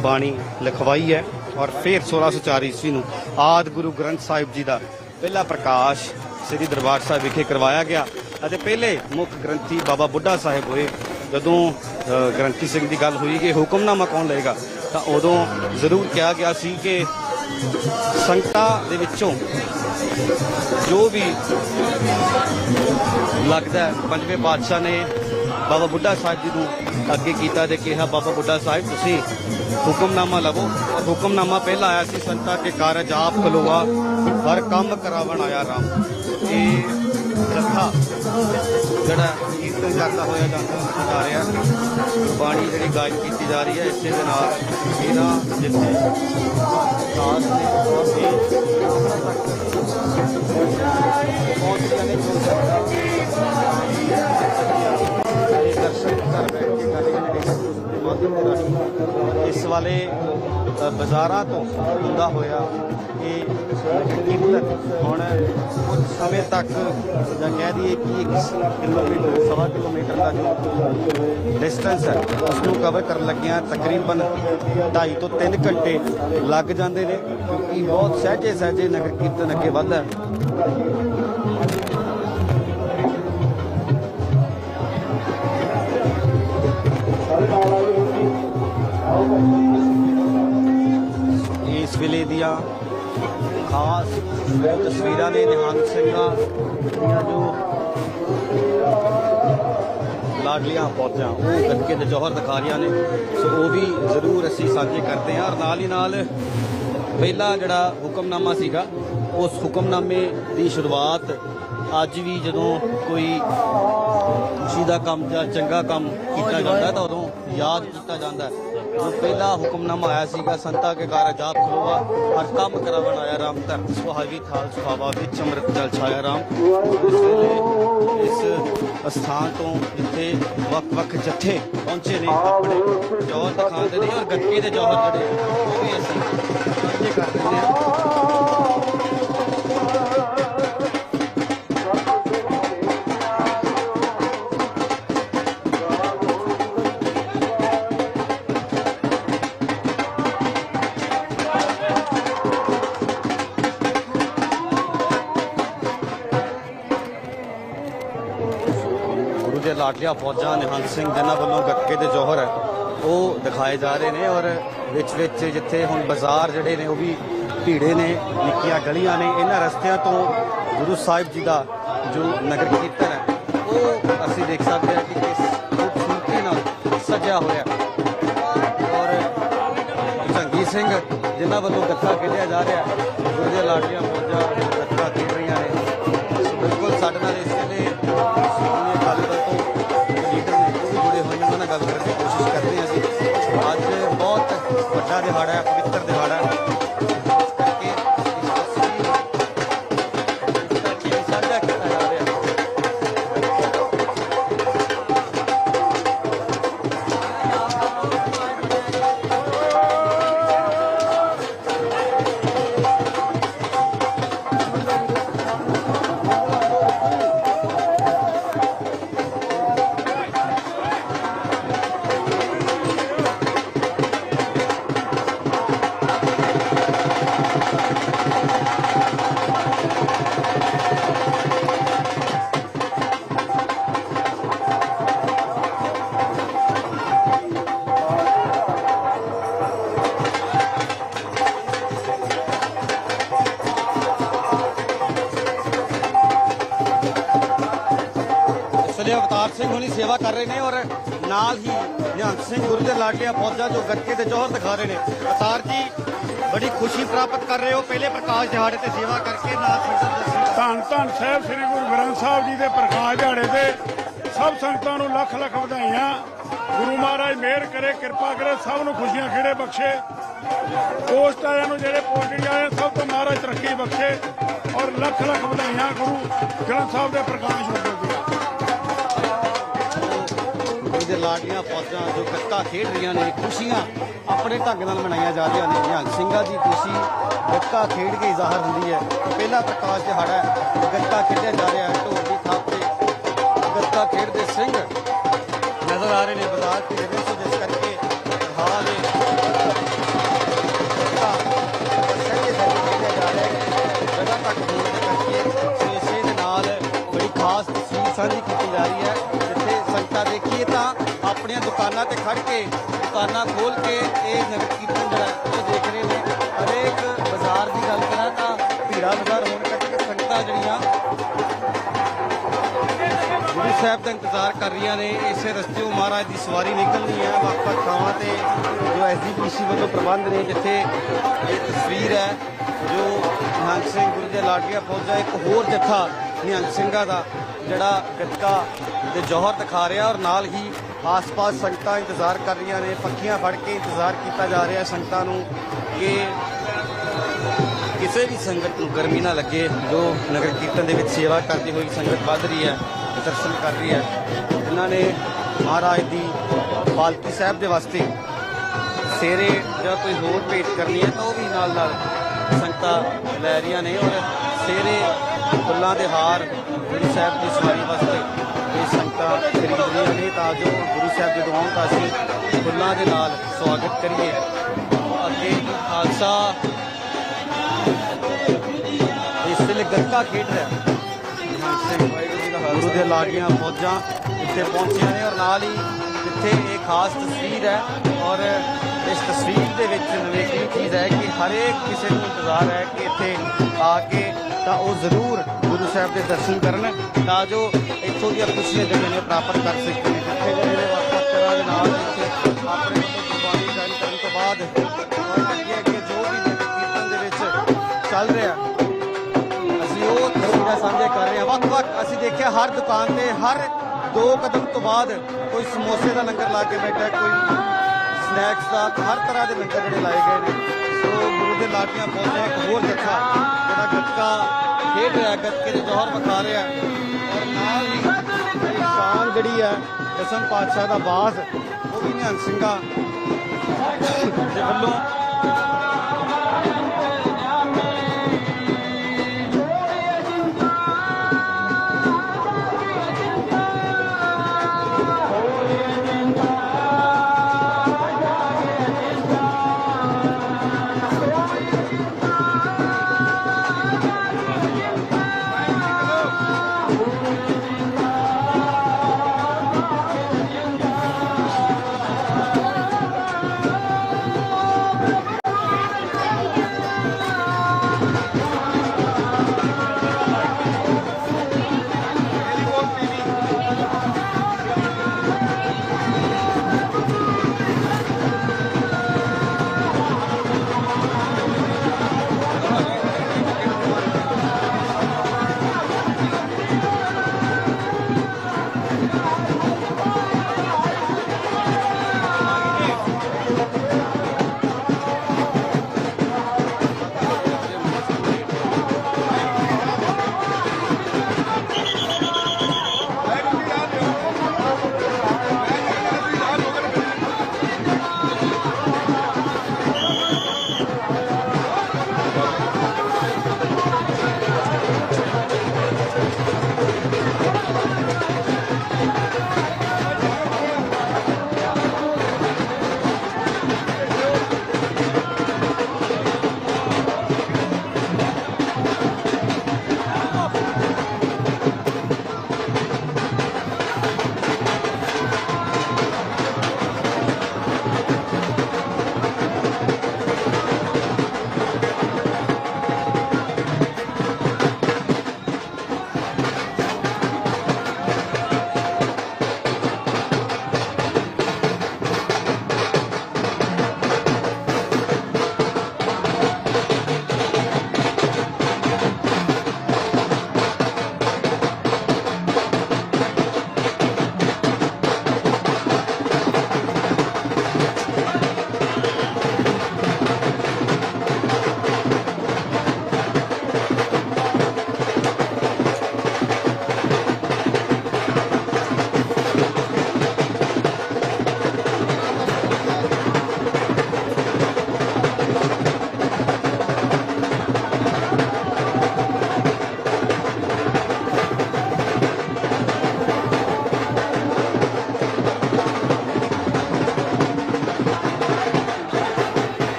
ਬਾਣੀ ਲਿਖਵਾਈ ਹੈ ਔਰ ਫਿਰ 1604 ਈਸਵੀ ਨੂੰ ਆਦ ਗੁਰੂ ਗ੍ਰੰਥ ਸਾਹਿਬ ਜੀ ਦਾ ਪਹਿਲਾ ਪ੍ਰਕਾਸ਼ ਸ੍ਰੀ ਦਰਬਾਰ ਸਾਹਿਬ ਵਿਖੇ ਕਰਵਾਇਆ ਗਿਆ ਅਤੇ ਪਹਿਲੇ ਮੁੱਖ ਗ੍ਰੰਥੀ ਬਾਬਾ ਬੁੱਢਾ ਸਾਹਿਬ ਹੋਏ। ਜਦੋਂ ਗ੍ਰੰਥੀ ਸਿੰਘ ਦੀ ਗੱਲ ਹੋਈ ਕਿ ਹੁਕਮਨਾਮਾ ਕੌਣ ਲਏਗਾ, ਤਾਂ ਉਦੋਂ ਜ਼ਰੂਰ ਕਿਹਾ ਗਿਆ ਸੀ ਕਿ ਸੰਗਤਾਂ ਦੇ ਵਿੱਚੋਂ ਜੋ ਵੀ ਲੱਗਦਾ ਪੰਜਵੇਂ ਪਾਤਸ਼ਾਹ ਨੇ ਬਾਬਾ ਬੁੱਢਾ ਸਾਹਿਬ ਜੀ ਨੂੰ ਅੱਗੇ ਕੀਤਾ ਤੇ ਕਿਹਾ, ਬਾਬਾ ਬੁੱਢਾ ਸਾਹਿਬ, ਤੁਸੀਂ ਹੁਕਮਨਾਮਾ ਲਵੋ। ਔਰ ਹੁਕਮਨਾਮਾ ਪਹਿਲਾਂ ਆਇਆ ਸੀ ਸੰਤਾਂ ਕੇ ਕਾਰਜ ਆਪ ਖਲੋਵਾ ਹਰ ਕੰਮ ਕਰਾਵਣ ਆਇਆ ਰਾਮ। ਇਹ ਜਥਾ ਜਿਹੜਾ ਕੀਰਤਨ ਕਰਦਾ ਹੋਇਆ ਜਾਂਦਾ ਜਾ ਰਿਹਾ, ਬਾਣੀ ਜਿਹੜੀ ਗਾਇਨ ਕੀਤੀ ਜਾ ਰਹੀ ਹੈ, ਇਸੇ ਦੇ ਨਾਲ ਇਹਨਾਂ ਜਿੱਥੇ ਦਾਸ ਨੇ ਉਹ ਵੀ ਪਹੁੰਚੀਆਂ ਨੇ ਜੋ ਘਰ ਬੈਠ ਕੇ ਕਰ ਰਹੇ ਨੇ ਮਾਧਿਅਮ ਦੇ ਰਾਹੀਂ ਇਸ ਵਾਲੇ ਬਾਜ਼ਾਰਾਂ ਤੋਂ ਹੁੰਦਾ ਹੋਇਆ ਇਹ ਕੀਰਤਨ ਹੁਣ ਕੁਝ ਸਮੇਂ ਤੱਕ ਜਾਂ ਕਹਿ ਦਈਏ ਕਿ ਇੱਕ ਕਿਲੋਮੀਟਰ, ਸਵਾ ਕਿਲੋਮੀਟਰ ਦਾ ਜੋ ਡਿਸਟੈਂਸ ਹੈ। ਉਸ ਨੂੰ ਕਵਰ ਕਰਨ ਲੱਗਿਆਂ ਤਕਰੀਬਨ 2.5 ਤੋਂ 3 ਘੰਟੇ ਲੱਗ ਜਾਂਦੇ ਨੇ, ਕਿਉਂਕਿ ਬਹੁਤ ਸਹਿਜੇ ਸਹਿਜੇ ਨਗਰ ਕੀਰਤਨ ਅੱਗੇ ਵੱਧਦਾ ਇਸ ਵੇਲੇ ਦੀਆਂ ਖਾਸ ਤਸਵੀਰਾਂ ਨੇ ਨਿਹੰਗ ਸਿੰਘਾਂ ਦੀਆਂ ਜੋ ਲਾਡਲੀਆਂ ਫੌਜਾਂ ਉਹ ਗੱਕੇ ਦੇ ਜੌਹਰ ਦਿਖਾ ਰਹੀਆਂ ਨੇ। ਸੋ ਉਹ ਵੀ ਜ਼ਰੂਰ ਅਸੀਂ ਸਾਂਝੇ ਕਰਦੇ ਹਾਂ ਔਰ ਨਾਲ ਹੀ ਨਾਲ ਪਹਿਲਾ ਜਿਹੜਾ ਹੁਕਮਨਾਮਾ ਸੀਗਾ ਉਸ ਹੁਕਮਨਾਮੇ ਦੀ ਸ਼ੁਰੂਆਤ ਅੱਜ ਵੀ ਜਦੋਂ ਕੋਈ ਖੁਸ਼ੀ ਦਾ ਕੰਮ ਜਾਂ ਚੰਗਾ ਕੰਮ ਕੀਤਾ ਜਾਂਦਾ ਤਾਂ ਉਦੋਂ ਯਾਦ ਕੀਤਾ ਜਾਂਦਾ। ਹੈ ਪਹਿਲਾ ਹੁਕਮਨਾਮਾ ਆਇਆ ਸੀਗਾ, ਸੰਤਾ ਕੇ ਕਾਰਜ ਆਪ ਖਲੋਵਾ ਹਰ ਕੰਮ ਕਰਾਵਣ ਆਇਆ ਰਾਮ ਧਰਤ ਸੁਹਾਵੀ ਥਾਲ ਸੁਹਾਵਾ ਵਿੱਚ ਅੰਮ੍ਰਿਤ ਜਲ ਛਾਇਆ ਰਾਮ। ਇਸ ਵੇਲੇ ਇਸ ਸਥਾਨ ਤੋਂ ਜਿੱਥੇ ਵੱਖ-ਵੱਖ ਜੱਥੇ ਪਹੁੰਚੇ ਨੇ ਆਪਣੇ ਜੌਹਰ ਦਿਖਾਉਂਦੇ ਨੇ ਔਰ ਗੱਕੇ ਦੇ ਜੌਹਰ ਜਿਹੜੇ ਉਹ ਵੀ ਅਸੀਂ ਸਾਂਝੇ ਕਰ ਦਿੰਦੇ ਗੁਰੂ ਫੌਜਾਂ ਨਿਹੰਗ ਸਿੰਘ ਜਿਨ੍ਹਾਂ ਵੱਲੋਂ ਗੱਕੇ ਦੇ ਜੋਹਰ ਹੈ ਉਹ ਦਿਖਾਏ ਜਾ ਰਹੇ ਨੇ ਔਰ ਵਿੱਚ ਵਿੱਚ ਜਿੱਥੇ ਹੁਣ ਬਾਜ਼ਾਰ ਜਿਹੜੇ ਨੇ ਉਹ ਵੀ ਭੀੜੇ ਨੇ ਨਿੱਕੀਆਂ ਗਲੀਆਂ ਨੇ ਇਹਨਾਂ ਰਸਤਿਆਂ ਤੋਂ ਗੁਰੂ ਸਾਹਿਬ ਜੀ ਦਾ ਜੋ ਨਗਰ ਕੀਰਤਨ ਹੈ ਉਹ ਅਸੀਂ ਦੇਖ ਸਕਦੇ ਹਾਂ ਕਿ ਕਿਸ ਖੂਬਸੂਰਤੀ ਨਾਲ ਸਜਿਆ ਹੋਇਆ ਔਰ ਸੰਗੀ ਸਿੰਘ ਜਿਨ੍ਹਾਂ ਵੱਲੋਂ ਗੱਥਾ ਖੇਡਿਆ ਜਾ ਰਿਹਾ ਹੈ, ਗੁਰੂ ਦੇ ਫੌਜਾਂ ਗੱਥਾ ਖੇਡ ਰਹੀਆਂ ਨੇ। ਸੋ ਬਿਲਕੁਲ ਸਾਡੇ ਨਾਲ ਇਸ ਵੇਲੇ ਦਿਹਾੜਾ ਹੈ ਪਵਿੱਤਰ ਦਿਹਾੜਾ ਹੈ। ਕਰ ਰਹੇ ਨੇ ਔਰ ਨਾਲ ਹੀ ਨਿਹੰਗ ਸਿੰਘ ਗੁਰੂ ਦੇ ਲਾਡਲੀਆਂ ਫੌਜਾਂ ਜੋ ਗੱਤਕੇ ਤੇ ਜੋਹਰ ਦਿਖਾ ਰਹੇ ਨੇ। ਅਤਾਰ ਜੀ, ਬੜੀ ਖੁਸ਼ੀ ਪ੍ਰਾਪਤ ਕਰ ਰਹੇ ਹੋ। ਪਹਿਲੇ ਪ੍ਰਕਾਸ਼ ਦਿਹਾੜੇ ਤੇ ਸੇਵਾ ਕਰਕੇ ਨਾਲ ਧੰਨ ਧੰਨ ਸਾਹਿਬ ਸ੍ਰੀ ਗੁਰੂ ਗ੍ਰੰਥ ਸਾਹਿਬ ਜੀ ਦੇ ਪ੍ਰਕਾਸ਼ ਦਿਹਾੜੇ ਤੇ ਸਭ ਸੰਗਤਾਂ ਨੂੰ ਲੱਖ ਲੱਖ ਵਧਾਈਆਂ। ਗੁਰੂ ਮਹਾਰਾਜ ਮਿਹਰ ਕਰੇ, ਕਿਰਪਾ ਕਰੇ, ਸਭ ਨੂੰ ਖੁਸ਼ੀਆਂ ਖੇੜੇ ਬਖਸ਼ੇ। ਪੋਸਟ ਵਾਲਿਆਂ ਨੂੰ ਜਿਹੜੇ ਪੋਸਟਿੰਗ ਆਏ ਸਭ ਤੋਂ ਮਹਾਰਾਜ ਤਰੱਕੀ ਬਖਸ਼ੇ। ਔਰ ਲੱਖ ਲੱਖ ਵਧਾਈਆਂ ਗੁਰੂ ਗ੍ਰੰਥ ਸਾਹਿਬ ਦੇ ਪ੍ਰਕਾਸ਼ ਹੋਣ ਦੇ ਲਾਡਲੀਆਂ ਫੌਜਾਂ ਜੋ ਗੱਤਾ ਖੇਡ ਰਹੀਆਂ ਨੇ, ਖੁਸ਼ੀਆਂ ਆਪਣੇ ਢੰਗ ਨਾਲ ਮਨਾਈਆਂ ਜਾ ਰਹੀਆਂ ਨੇ। ਨਿਹੰਗ ਸਿੰਘਾਂ ਦੀ ਖੁਸ਼ੀ ਗੱਤਾ ਖੇਡ ਕੇ ਜ਼ਾਹਰ ਹੁੰਦੀ ਹੈ। ਪਹਿਲਾ ਪ੍ਰਕਾਸ਼ ਦਿਹਾੜਾ ਹੈ ਗੱਤਾ ਖੇਡਿਆ ਜਾ ਰਿਹਾ ਹੈ। ਢੋਲ ਦੀ ਥਾਪ ਤੇ ਗੱਤਾ ਖੇਡਦੇ ਸਿੰਘ ਨਜ਼ਰ ਆ ਰਹੇ ਨੇ। ਬਾਜ਼ਾਰ ਦੇ ਵਿੱਚ ਸੋ ਜਿਸ ਕਰਕੇ ਹਾਲ ਤੱਕ ਹੋਣ ਦੇ ਕਰਕੇ ਸੋ ਦੇ ਨਾਲ ਬੜੀ ਖਾਸ ਤਸਵੀਰ ਸਾਂਝੀ ਕੀਤੀ ਜਾ ਰਹੀ ਹੈ। ਜਿੱਥੇ ਦੇਖੀਏ ਤਾਂ ਆਪਣੀਆਂ ਦੁਕਾਨਾਂ ਤੇ ਖੜ ਕੇ, ਦੁਕਾਨਾਂ ਖੋਲ ਕੇ ਇਹ ਨਗਰ ਕੀਰਤਨ ਜਿਹੜਾ ਉਹ ਦੇਖ ਰਹੇ ਨੇ। ਹਰੇਕ ਬਾਜ਼ਾਰ ਦੀ ਗੱਲ ਕਰਾਂ ਤਾਂ ਭੀੜਾ ਬਾਜ਼ਾਰ ਹੋਣ ਕਰਕੇ ਸੰਗਤਾਂ ਜਿਹੜੀਆਂ ਗੁਰੂ ਸਾਹਿਬ ਦਾ ਇੰਤਜ਼ਾਰ ਕਰ ਰਹੀਆਂ ਨੇ, ਇਸੇ ਰਸਤੇ ਉਹ ਮਹਾਰਾਜ ਦੀ ਸਵਾਰੀ ਨਿਕਲਣੀ ਹੈ ਵੱਖ ਵੱਖ ਥਾਵਾਂ ਤੇ ਜੋ ਐਸਜੀਪੀਸੀ ਵੱਲੋਂ ਪ੍ਰਬੰਧ ਨੇ, ਜਿੱਥੇ ਇਹ ਤਸਵੀਰ ਹੈ, ਜੋ ਨਿਹੰਗ ਸਿੰਘ ਗੁਰੂ ਦੇ ਲਾਡਲੀਆਂ ਫੌਜਾਂ, ਇੱਕ ਹੋਰ ਜੱਥਾ ਨਿਹੰਗ ਸਿੰਘਾਂ ਦਾ, ਜਿਹੜਾ ਗੱਤਕਾ ਦੇ ਜੋਹਰ ਦਿਖਾ ਰਿਹਾ ਔਰ ਨਾਲ ਹੀ ਆਸ-ਪਾਸ ਸੰਗਤਾਂ ਇੰਤਜ਼ਾਰ ਕਰ ਰਹੀਆਂ ਨੇ, ਪੱਖੀਆਂ ਫੜ ਕੇ ਇੰਤਜ਼ਾਰ ਕੀਤਾ ਜਾ ਰਿਹਾ ਸੰਗਤਾਂ ਨੂੰ ਕਿ ਕਿਸੇ ਵੀ ਸੰਗਤ ਨੂੰ ਗਰਮੀ ਨਾ ਲੱਗੇ, ਜੋ ਨਗਰ ਕੀਰਤਨ ਦੇ ਵਿੱਚ ਸੇਵਾ ਕਰਦੀ ਹੋਈ ਸੰਗਤ ਵੱਧ ਰਹੀ ਹੈ, ਦਰਸ਼ਨ ਕਰ ਰਹੀ ਹੈ। ਇਹਨਾਂ ਨੇ ਮਹਾਰਾਜ ਦੀ ਪਾਲਕੀ ਸਾਹਿਬ ਦੇ ਵਾਸਤੇ ਸੇਰੇ ਜਾਂ ਕੋਈ ਹੋਰ ਭੇਟ ਕਰਨੀ ਹੈ ਤਾਂ ਉਹ ਵੀ ਨਾਲ ਨਾਲ ਸੰਗਤਾਂ ਲੈ ਰਹੀਆਂ ਨੇ ਔਰ ਸੇਰੇ ਫੁੱਲਾਂ ਦੇ ਹਾਰ ਗੁਰੂ ਸਾਹਿਬ ਦੀ ਸਵਾਰੀ ਵਾਸਤੇ ਇਹ ਸੰਗਤਾਂ ਖਰੀਦ ਰਹੀਆਂ ਨੇ ਤਾਂ ਜੋ ਗੁਰੂ ਸਾਹਿਬ ਜਦੋਂ ਆਉਣ ਤਾਂ ਅਸੀਂ ਫੁੱਲਾਂ ਦੇ ਨਾਲ ਸਵਾਗਤ ਕਰੀਏ। ਅੱਗੇ ਖਾਲਸਾ। ਇਸ ਵੇਲੇ ਗੱਤਕਾ ਖੇਡ ਰਿਹਾ। ਹੈ ਗੁਰੂ ਦੇ ਲਾੜੀਆਂ ਫੌਜਾਂ ਇੱਥੇ ਪਹੁੰਚੀਆਂ ਨੇ ਔਰ ਨਾਲ ਹੀ ਇੱਥੇ ਇਹ ਖਾਸ ਤਸਵੀਰ ਹੈ ਔਰ ਇਸ ਤਸਵੀਰ ਦੇ ਵਿੱਚ ਨਵੇਕਲੀ ਚੀਜ਼ ਹੈ ਕਿ ਹਰੇਕ ਕਿਸੇ ਨੂੰ ਇੰਤਜ਼ਾਰ ਹੈ ਕਿ ਇੱਥੇ ਆ ਕੇ ਤਾਂ ਉਹ ਜ਼ਰੂਰ ਗੁਰੂ ਸਾਹਿਬ ਦੇ ਦਰਸ਼ਨ ਕਰਨ, ਤਾਂ ਜੋ ਇੱਥੋਂ ਦੀਆਂ ਖੁਸ਼ੀਆਂ ਜਿਹੜੀਆਂ ਨੇ ਪ੍ਰਾਪਤ ਕਰ ਸਕਣ। ਜਿੱਥੇ ਜਿਹੜੇ ਨੇ ਵੱਖ ਵੱਖ ਤਰ੍ਹਾਂ ਦੇ ਨਾਲ ਇੱਥੇ ਆਪਣੇ ਕੁਰਬਾਨੀ ਦਾਨ ਕਰਨ ਤੋਂ ਬਾਅਦ ਔਰ ਅੱਗੇ ਅੱਗੇ ਜੋ ਵੀ ਕੀਰਤਨ ਦੇ ਵਿੱਚ ਚੱਲ ਰਿਹਾ, ਅਸੀਂ ਉਹ ਤਸਵੀਰਾਂ ਸਾਂਝੇ ਕਰ ਰਹੇ ਹਾਂ। ਵੱਖ-ਵੱਖ ਅਸੀਂ ਦੇਖਿਆ ਹਰ ਦੁਕਾਨ ਤੇ ਹਰ ਦੋ ਕਦਮ ਤੋਂ ਬਾਅਦ ਕੋਈ ਸਮੋਸੇ ਦਾ ਲੰਗਰ ਲਾ ਕੇ ਬੈਠਾ, ਕੋਈ ਸਨੈਕਸ ਦਾ, ਹਰ ਤਰ੍ਹਾਂ ਦੇ ਲੰਗਰ ਜਿਹੜੇ ਲਾਏ ਗਏ ਨੇ। ਸੋ ਗੁਰੂ ਦੇ ਲਾਟੀਆਂ ਪਹੁੰਚਿਆ ਇੱਕ ਹੋਰ ਜੱਥਾ, ਜਿਹੜਾ ਗੱਤਕਾ ਖੇਡ ਰਿਹਾ ਗੱਤਕੇ ਦੇ ਜੌਹਰ ਵਿਖਾ ਰਿਹਾ। ਔਰ ਨਾਲ ਹੀ ਜਿਹੜੀ ਸ਼ਾਨ ਜਿਹੜੀ ਹੈ ਦਸਮ ਪਾਤਸ਼ਾਹ ਦਾ ਬਾਜ਼ ਉਹ ਵੀ ਨਿਹੰਗ ਸਿੰਘਾਂ ਦੇ ਵੱਲੋਂ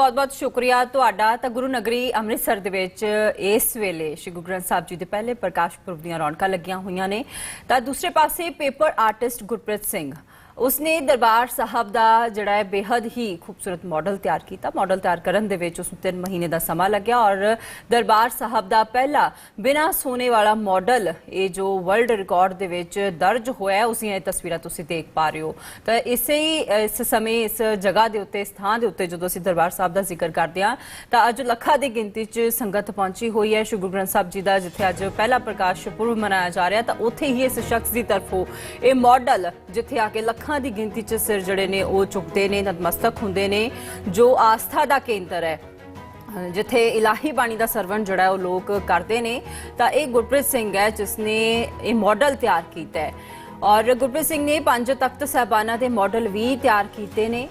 ਬਹੁਤ ਬਹੁਤ ਸ਼ੁਕਰੀਆ ਤੁਹਾਡਾ। ਤਾਂ ਗੁਰੂ ਨਗਰੀ ਅੰਮ੍ਰਿਤਸਰ ਦੇ ਵਿੱਚ ਇਸ ਵੇਲੇ ਸ਼੍ਰੀ ਗੁਰੂ ਗ੍ਰੰਥ ਸਾਹਿਬ ਜੀ ਦੇ ਪਹਿਲੇ ਪ੍ਰਕਾਸ਼ ਪੁਰਬ ਦੀਆਂ ਰੌਣਕਾਂ ਲੱਗੀਆਂ ਹੋਈਆਂ ਨੇ। ਤਾਂ ਦੂਸਰੇ ਪਾਸੇ ਪੇਪਰ ਆਰਟਿਸਟ ਗੁਰਪ੍ਰੀਤ ਸਿੰਘ ਉਸਨੇ ਦਰਬਾਰ ਸਾਹਿਬ ਦਾ ਜਿਹੜਾ ਹੈ ਬੇहद ਹੀ ਖੂਬਸੂਰਤ ਮਾਡਲ ਤਿਆਰ ਕੀਤਾ। ਮਾਡਲ ਤਿਆਰ ਕਰਨ ਦੇ ਵਿੱਚ ਉਸ ਨੂੰ 3 ਮਹੀਨੇ ਦਾ ਸਮਾਂ ਲੱਗਿਆ ਔਰ ਦਰਬਾਰ ਸਾਹਿਬ ਦਾ ਪਹਿਲਾ ਬਿਨਾ ਸੋਨੇ ਵਾਲਾ ਮਾਡਲ ਇਹ ਜੋ ਵਰਲਡ ਰਿਕਾਰਡ ਦੇ ਵਿੱਚ ਦਰਜ ਹੋਇਆ ਉਸ ਦੀਆਂ ਇਹ ਤਸਵੀਰਾਂ ਤੁਸੀਂ ਦੇਖ ਪਾ ਰਹੇ ਹੋ। ਤਾਂ ਇਸੇ ਹੀ, ਇਸ ਸਮੇਂ, ਇਸ ਜਗ੍ਹਾ ਦੇ ਉੱਤੇ, ਸਥਾਨ ਦੇ ਉੱਤੇ ਜਦੋਂ ਅਸੀਂ ਦਰਬਾਰ ਸਾਹਿਬ ਦਾ ਜ਼ਿਕਰ ਕਰਦੇ ਹਾਂ, ਤਾਂ ਅੱਜ ਲੱਖਾਂ ਦੀ ਗਿਣਤੀ 'ਚ ਸੰਗਤ ਪਹੁੰਚੀ ਹੋਈ ਹੈ। ਸ਼੍ਰੀ ਗੁਰੂ ਗ੍ਰੰਥ ਸਾਹਿਬ ਜੀ ਦਾ ਜਿੱਥੇ ਅੱਜ ਪਹਿਲਾ ਪ੍ਰਕਾਸ਼ ਪੁਰਬ ਮਨਾਇਆ ਜਾ ਰਿਹਾ, ਤਾਂ ਉੱਥੇ ਹੀ ਇਸ ਸ਼ਖਸ ਦੀ ਤਰਫੋਂ ਇਹ ਮਾਡਲ ਜਿੱਥੇ ਆ ਕੇ ਲੱਖਾਂ ਦੀ ਗਿਣਤੀ 'ਚ ਸਿਰ ਜਿਹੜੇ ਨੇ ਉਹ ਚੁੱਕਦੇ ਨੇ, ਨਤਮਸਤਕ ਹੁੰਦੇ ਨੇ, ਜੋ ਆਸਥਾ ਦਾ ਕੇਂਦਰ ਹੈ। ਜਿੱਥੇ ਇਲਾਹੀ ਬਾਣੀ ਦਾ ਸਰਵਣ ਜਿਹੜਾ ਉਹ ਲੋਕ ਕਰਦੇ ਨੇ, ਤਾਂ ਇਹ ਗੁਰਪ੍ਰੀਤ ਸਿੰਘ ਹੈ, ਜਿਸ ਨੇ ਇਹ ਮਾਡਲ ਤਿਆਰ ਕੀਤਾ ਹੈ। ਔਰ ਗੁਰਪ੍ਰੀਤ ਸਿੰਘ ਨੇ ਪੰਜ ਤਖਤ ਸਾਹਿਬਾਨਾਂ ਦੇ ਮਾਡਲ ਵੀ ਤਿਆਰ ਕੀਤੇ ਨੇ।